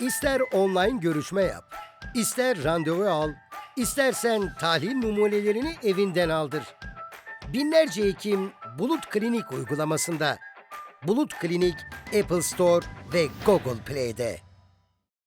İster online görüşme yap, ister randevu al, istersen tahlil numunelerini evinden aldır. Binlerce hekim Bulut Klinik uygulamasında. Bulut Klinik Apple Store ve Google Play'de.